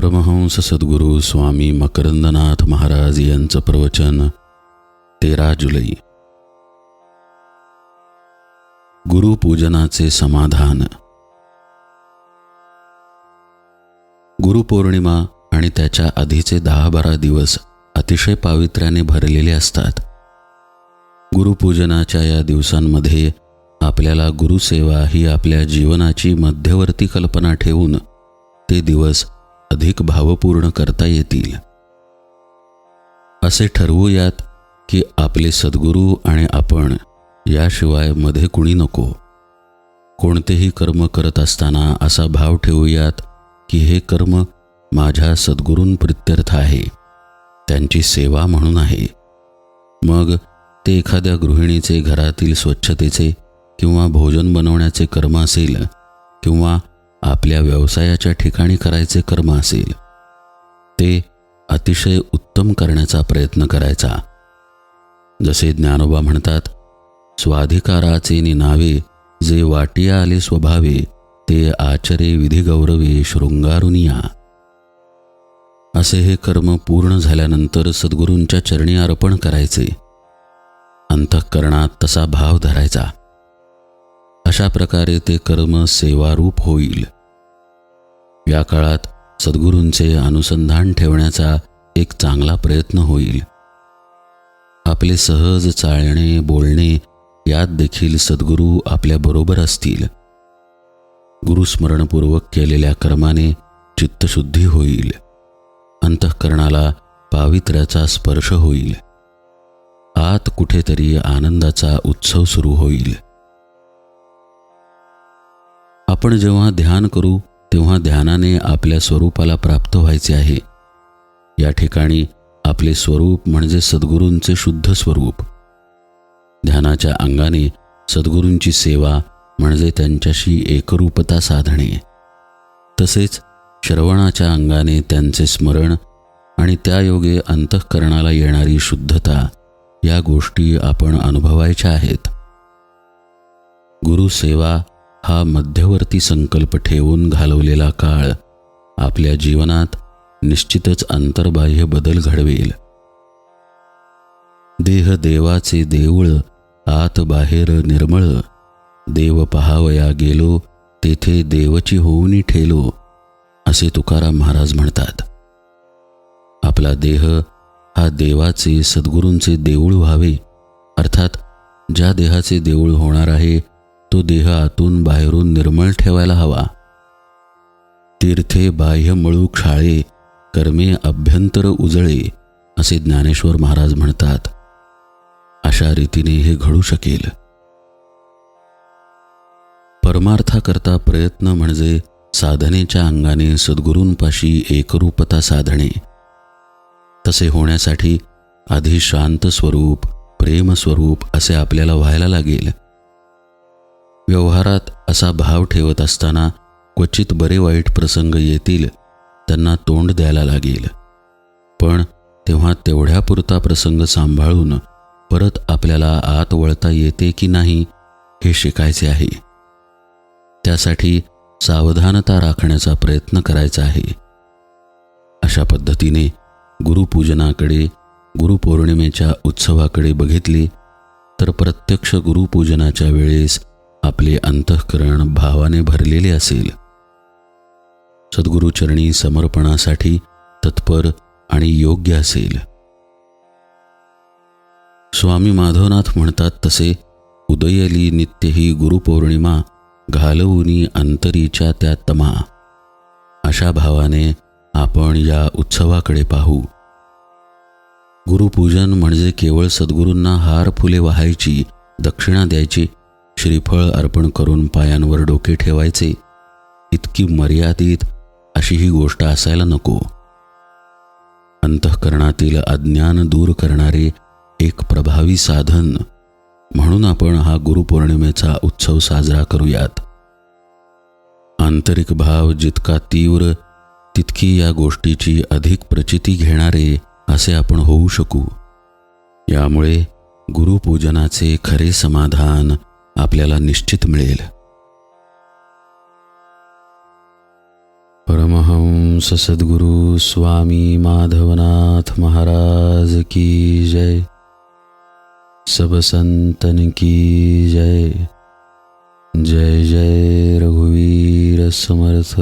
परमहंस सद्गुरू स्वामी मकरंदनाथ महाराज यांचं प्रवचन तेरा जुलै. गुरुपूजनाचे समाधान. गुरुपौर्णिमा आणि त्याच्या आधीचे दहा बारा दिवस अतिशय पावित्र्याने भरलेले असतात. गुरुपूजनाच्या या दिवसांमध्ये आपल्याला गुरुसेवा ही आपल्या जीवनाची मध्यवर्ती कल्पना ठेवून ते दिवस अधिक भावपूर्ण करता येतील. असे ठरवूयात की आपले सद्गुरू आणि आपण याशिवायमध्ये कुणी नको. कोणतेही कर्म करत असताना असा भाव ठेवूयात की हे कर्म माझ्या सद्गुरूंप्रित्यर्थ आहे. त्यांची सेवा म्हणून आहे. मग ते एखाद्या गृहिणीचे घरातील स्वच्छतेचे किंवा भोजन बनवण्याचे कर्म असेल किंवा आपल्या व्यवसायाच्या ठिकाणी करायचे कर्म असेल ते अतिशय उत्तम करण्याचा प्रयत्न करायचा. जसे ज्ञानोबा म्हणतात स्वाधिकाराचे निनावे जे वाटिया आले स्वभावे ते आचरे विधी गौरवे शृंगारुनिया. असे हे कर्म पूर्ण झाल्यानंतर सद्गुरूंच्या चरणी अर्पण करायचे. अंतःकरणात तसा भाव धरायचा. अशा प्रकारे ते कर्म सेवारूप होईल. या काळात सद्गुरूंचे अनुसंधान ठेवण्याचा एक चांगला प्रयत्न होईल. आपले सहज चालणे बोलणे यात देखील सद्गुरू आपल्याबरोबर असतील. गुरुस्मरणपूर्वक केलेल्या कर्माने चित्तशुद्धी होईल. अंतःकरणाला पावित्र्याचा स्पर्श होईल. आत कुठेतरी आनंदाचा उत्सव सुरू होईल. आपण जेव्हा ध्यान करू तेव्हा ध्यानाने आपल्या स्वरूपाला प्राप्त व्हायचे आहे. या ठिकाणी आपले स्वरूप म्हणजे सद्गुरूंचे शुद्ध स्वरूप. ध्यानाच्या अंगाने सद्गुरूंची सेवा म्हणजे त्यांच्याशी एकरूपता साधणे. तसेच श्रवणाच्या अंगाने त्यांचे स्मरण आणि त्यायोगे अंतःकरणाला येणारी शुद्धता या गोष्टी आपण अनुभवायच्या आहेत. गुरुसेवा हा मध्यवर्ती संकल्प ठेवून घालवलेला काळ आपल्या जीवनात निश्चितच अंतर्बाह्य बदल घडवेल. देह देवाचे देऊळ आत बाहेर निर्मळ. देव पहावया गेलो तेथे देवची होऊनी ठेलो असे तुकाराम महाराज म्हणतात. आपला देह हा देवाचे सद्गुरूंचे देऊळ व्हावे अर्थात ज्या देहाचे देऊळ होणार आहे तो देह आतून बाहेरून निर्मळ ठेवायला हवा. तीर्थे बाह्य मळू क्षाळे कर्मे अभ्यंतर उजळे असे ज्ञानेश्वर महाराज म्हणतात. अशा रीतीने हे घडू शकेल. परमार्थाकरता प्रयत्न म्हणजे साधनेच्या अंगाने सद्गुरूंपाशी एकरूपता साधणे. तसे होण्यासाठी आधी शांत स्वरूप प्रेमस्वरूप असे आपल्याला व्हायला लागेल. व्यवहारात असा भाव ठेवत असताना क्वचित बरे वाईट प्रसंग येतील त्यांना तोंड द्यायला लागेल. पण तेव्हा तेवढ्यापुरता प्रसंग सांभाळून परत आपल्याला आत वळता येते की नाही हे शिकायचे आहे. त्यासाठी सावधानता राखण्याचा प्रयत्न करायचा आहे. अशा पद्धतीने गुरुपूजनाकडे गुरुपौर्णिमेच्या उत्सवाकडे बघितले तर प्रत्यक्ष गुरुपूजनाच्या वेळेस आपले अंतःकरण भावाने भरलेले असेल. सद्गुरुचरणी समर्पणासाठी तत्पर आणि योग्य असेल. स्वामी माधवनाथ म्हणतात तसे उदयली नित्य ही गुरुपौर्णिमा घालवूनी अंतरीच्या त्या तमा. अशा भावाने आपण या उत्सवाकडे पाहू. गुरुपूजन म्हणजे केवळ सद्गुरूंना हार फुले वाहायची दक्षिणा द्यायची श्रीफळ अर्पण करून पायांवर डोके ठेवायचे इतकी मर्यादित अशी ही गोष्ट असायला नको. अंतःकरणातील अज्ञान दूर करणारे एक प्रभावी साधन म्हणून आपण हा गुरुपौर्णिमेचा उत्सव साजरा करूयात. आंतरिक भाव जितका तीव्र तितकी या गोष्टीची अधिक प्रचिती घेणारे असे आपण होऊ शकू. यामुळे गुरुपूजनाचे खरे समाधान आपल्याला निश्चित मिळेल. परमहंस सद्गुरु स्वामी माधवनाथ महाराज की जय. सब संतन की जय. जय जय रघुवीर समर्थ.